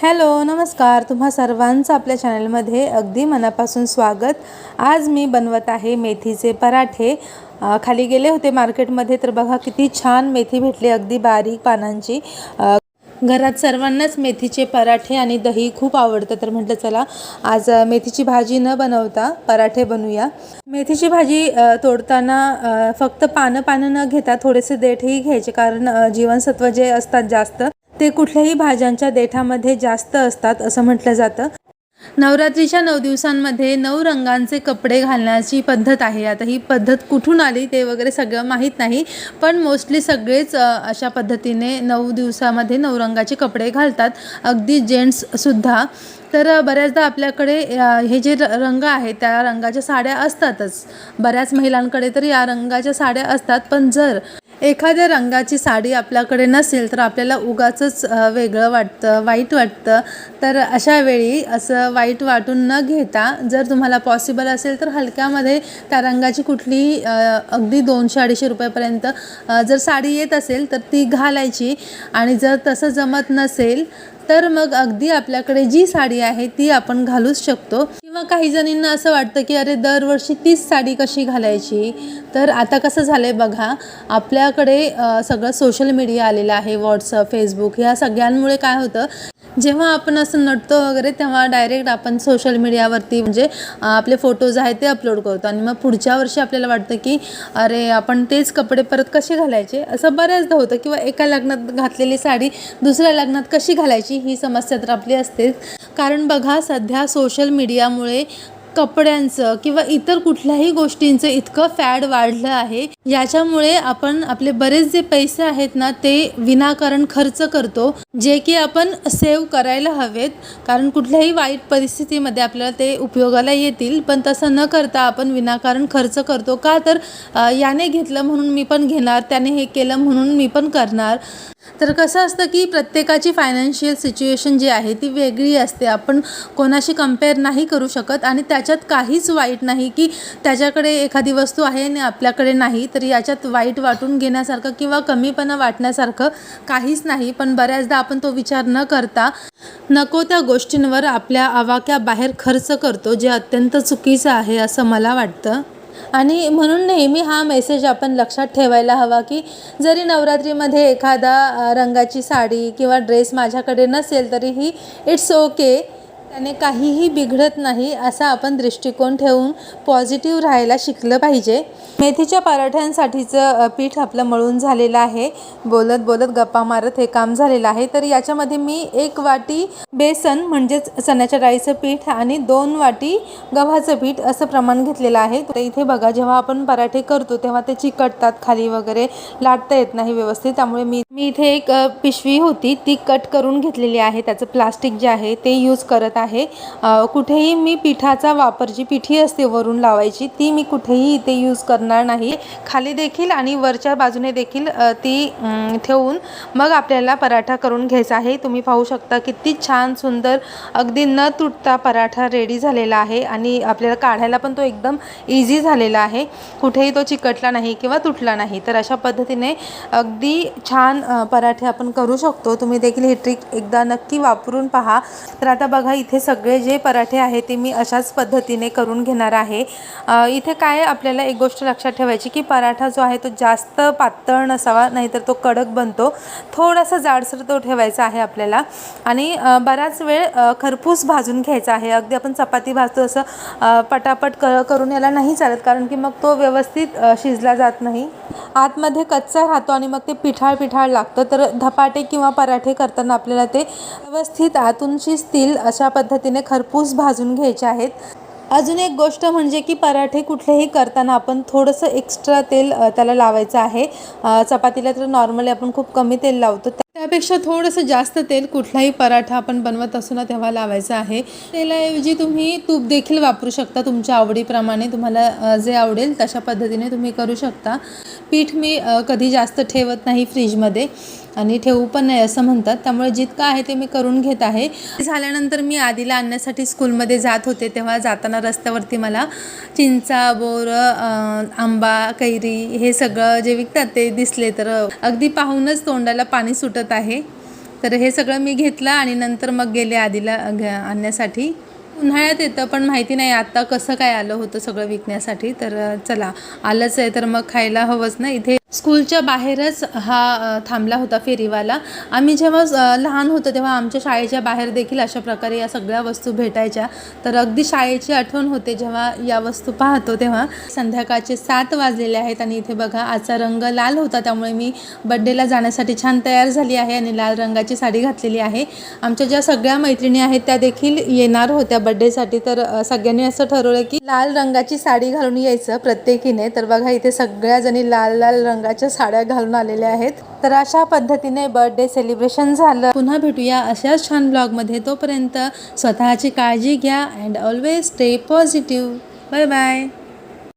Hello नमस्कार. तुम्हा सर्वांचं आपल्या चॅनलमध्ये अगदी मनापासून स्वागत. आज मी बनवत आहे मेथीचे पराठे. खाली गेले होते मार्केटमध्ये तर बघा किती छान मेथी भेटली अगदी बारीक पानांची. घरात सर्वांनाच मेथीचे पराठे आणि दही खूप आवडतं. तर म्हटलं चला आज मेथीची भाजी न बनवता पराठे बनवूया. मेथीची भाजी तोडताना फक्त पानं पानं न घेता थोडेसे देठही घ्यायचे कारण जीवनसत्व जे असतात जास्त ते कुठल्याही भाज्यांच्या देठामध्ये जास्त असतात असं म्हटलं जातं. नवरात्रीच्या नऊ दिवसांमध्ये नऊ रंगांचे कपडे घालण्याची पद्धत आहे. आता ही पद्धत कुठून आली ते वगैरे सगळं माहीत नाही पण मोस्टली सगळेच अशा पद्धतीने नऊ दिवसामध्ये नऊ रंगाचे कपडे घालतात. अगदी जेंट्ससुद्धा तर बऱ्याचदा आपल्याकडे हे जे र रंग आहेत त्या रंगाच्या साड्या असतातच. बऱ्याच महिलांकडे तर या रंगाच्या साड्या असतात पण जर एखाद्या रंगाची साडी आपल्याकडे नसेल तर आपल्याला उगाचंच वेगळं वाटतं वाईट वाटतं. तर अशा वेळी असं वाईट वाटून न घेता जर तुम्हाला पॉसिबल असेल तर हलक्यामध्ये त्या रंगाची कुठली अगदी दोनशे अडीचशे रुपयापर्यंत जर साडी येत असेल तर ती घालायची. आणि जर तसं जमत नसेल तर मग अगदी आपल्याकडे जी साडी आहे ती आपण घालूच शकतो. किंवा काही जणींना असं वाटतं की अरे दरवर्षी तीच साडी कशी घालायची? तर आता कसं झालं आहे बघा आपल्याकडे सगळं सोशल मीडिया आलेलं आहे व्हॉट्सअप फेसबुक ह्या सगळ्यांमुळे काय होतं जेव्हा आपण असं नटतो वगैरे तेव्हा डायरेक्ट आपण सोशल मीडियावरती म्हणजे आपले फोटोज आहेत ते अपलोड करतो. आणि मग पुढच्या वर्षी आपल्याला वाटतं की अरे आपण तेच कपडे परत कसे घालायचे? असं बऱ्याचदा होतं. किंवा एका लग्नात घातलेली साडी दुसऱ्या लग्नात कशी घालायची? ही समस्या तर आपली असतेच. कारण बघा सध्या सोशल मीडियामुळे कपड्यांचं किंवा इतर कुठल्याही गोष्टींचं इतकं फॅड वाढलं आहे. याच्यामुळे आपण आपले बरेच जे पैसे आहेत ना ते विनाकारण खर्च करतो जे की आपण सेव्ह करायला हवेत. कारण कुठल्याही वाईट परिस्थितीमध्ये आपल्याला ते उपयोगाला येतील पण तसं न करता आपण विनाकारण खर्च करतो. का तर याने घेतलं म्हणून मी पण घेणार त्याने हे केलं म्हणून मी पण करणार. तर कसं असतं की प्रत्येकाची फायनान्शियल सिच्युएशन जी आहे ती वेगळी असते. आपण कोणाशी कंपेअर नाही करू शकत आणि त्याच्यात काहीच वाईट नाही की त्याच्याकडे एखादी वस्तू आहे आणि आपल्याकडे नाही तर याच्यात वाईट वाटून घेण्यासारखं किंवा कमीपणा वाटण्यासारखं काहीच नाही. पण बऱ्याचदा आपण तो विचार न करता नको त्या गोष्टींवर आपल्या आवाक्या बाहेर खर्च करतो जे अत्यंत चुकीचं आहे असं मला वाटतं. आणि म्हणून नेहमी हा मेसेज आपण लक्षात ठेवायला हवा की जरी नवरात्रीमध्ये एखादा रंगाची साडी किंवा ड्रेस माझ्याकडे नसेल तरीही इट्स ओके त्याने काहीही बिघडत नाही असा आपण दृष्टिकोन ठेवून पॉझिटिव्ह राहायला शिकलं पाहिजे. मेथीच्या पराठ्यांसाठीचं पीठ आपलं मळून झालेलं आहे. बोलत बोलत गप्पा मारत हे काम झालेलं आहे. तर याच्यामध्ये मी एक वाटी बेसन म्हणजेच चण्याच्या डाळीचं पीठ आणि दोन वाटी गव्हाचं पीठ असं प्रमाण घेतलेलं आहे. तर इथे बघा जेव्हा आपण पराठे करतो तेव्हा ते चिकटतात खाली वगैरे लाटता येत नाही व्यवस्थित. त्यामुळे मी मी इथे एक पिशवी होती ती कट करून घेतलेली आहे. त्याचं प्लास्टिक जे आहे ते यूज करत आहे. कुठेही मी पिठाचा वापर जी पिठी असते वरून लावायची ती मी कुठेही इथे यूज करणार नाही. खाली देखील आणि वरच्या बाजूने देखील ती ठेवून मग आपल्याला पराठा करून घ्यायचा आहे. तुम्ही पाहू शकता किती छान सुंदर अगदी न तुटता पराठा रेडी झालेला आहे आणि आपल्याला काढायला पण तो एकदम इझी झालेला आहे. कुठेही तो चिकटला नाही किंवा तुटला नाही. तर अशा पद्धतीने अगदी छान पराठे आपण करू शकतो. तुम्ही देखील ही ट्रिक एकदा नक्की वापरून पहा. तर आता बघा इथे सगळे जे पराठे आहेत ते मी अशाच पद्धतीने करून घेणार आहे. इथे काय आपल्याला एक गोष्ट लक्षात ठेवायची की पराठा जो आहे तो जास्त पातळ नसावा नाहीतर तो कडक बनतो. थोडासा जाडसर तो ठेवायचा आहे आपल्याला. आणि बराच वेळ खरपूस भाजून घ्यायचा आहे. अगदी आपण चपाती भाजतो असं पटापट क करून याला नाही चालत कारण की मग तो व्यवस्थित शिजला जात नाही. आतमध्ये कच्चा राहतो आणि मग ते पिठाळ पिठाळ लागतं. तर धपाटे किंवा पराठे करताना आपल्याला ते व्यवस्थित आतून शिजतील अशा पद्धतीने खरपूस भाजून घ्यायचे आहेत. अजून एक गोष्ट म्हणजे की पराठे कुठलेही करताना आपण थोडंसं एक्स्ट्रा तेल त्याला लावायचं आहे. चपातीला तर नॉर्मली आपण खूप कमी तेल लावतो. त्यापेक्षा थोडंसं जास्त तेल कुठलाही पराठा आपण बनवत असू ना तेव्हा लावायचं आहे. तेलाऐवजी तुम्ही तूप देखील वापरू शकता तुमच्या आवडीप्रमाणे. तुम्हाला जे आवडेल तशा पद्धतीने तुम्ही करू शकता. पीठ मी कधी जास्त ठेवत नाही फ्रीजमध्ये आणि ठेवू पण नाही असं म्हणतात. त्यामुळे जितकं आहे ते मी करून घेत आहे. झाल्यानंतर मी आधीला आणण्यासाठी स्कूलमध्ये जात होते. तेव्हा जाताना रस्त्यावरती मला चिंचा बोर आंबा कैरी हे सगळं जे विकतात ते दिसले. तर अगदी पाहूनच तोंडाला पाणी सुटत आहे. तर हे सगळं मी घेतलं आणि नंतर मग गेले आधीला आणण्यासाठी. उन्हाळ्यात येतं पण माहिती नाही आत्ता कसं काय आलं होतं सगळं विकण्यासाठी. तर चला आलंच आहे तर मग खायला हवंच ना इथे. स्कूलच्या बाहेरच हा थांबला होता फेरीवाला. आम्ही जेव्हा लहान होतो तेव्हा आमच्या शाळेच्या बाहेर देखील अशा प्रकारे या सगळ्या वस्तू भेटायच्या. तर अगदी शाळेची आठवण होते जेव्हा या वस्तू पाहतो तेव्हा. संध्याकाळचे सात वाजलेले आहेत आणि इथे बघा आजचा रंग लाल होता. त्यामुळे मी बड्डेला जाण्यासाठी छान तयार झाली आहे आणि लाल रंगाची साडी घातलेली आहे. आमच्या ज्या सगळ्या मैत्रिणी आहेत त्या देखील येणार होत्या बड्डेसाठी तर सगळ्यांनी असं ठरवलं की लाल रंगाची साडी घालून यायचं प्रत्येकीने. तर बघा इथे सगळ्या जणी लाल लाल रंगाच्या साड्या घालून आलेल्या आहेत. तर अशा पद्धतीने बर्थडे सेलिब्रेशन झालं. पुन्हा भेटूया अशाच छान ब्लॉगमध्ये तोपर्यंत स्वतःची काळजी घ्या and always stay positive bye bye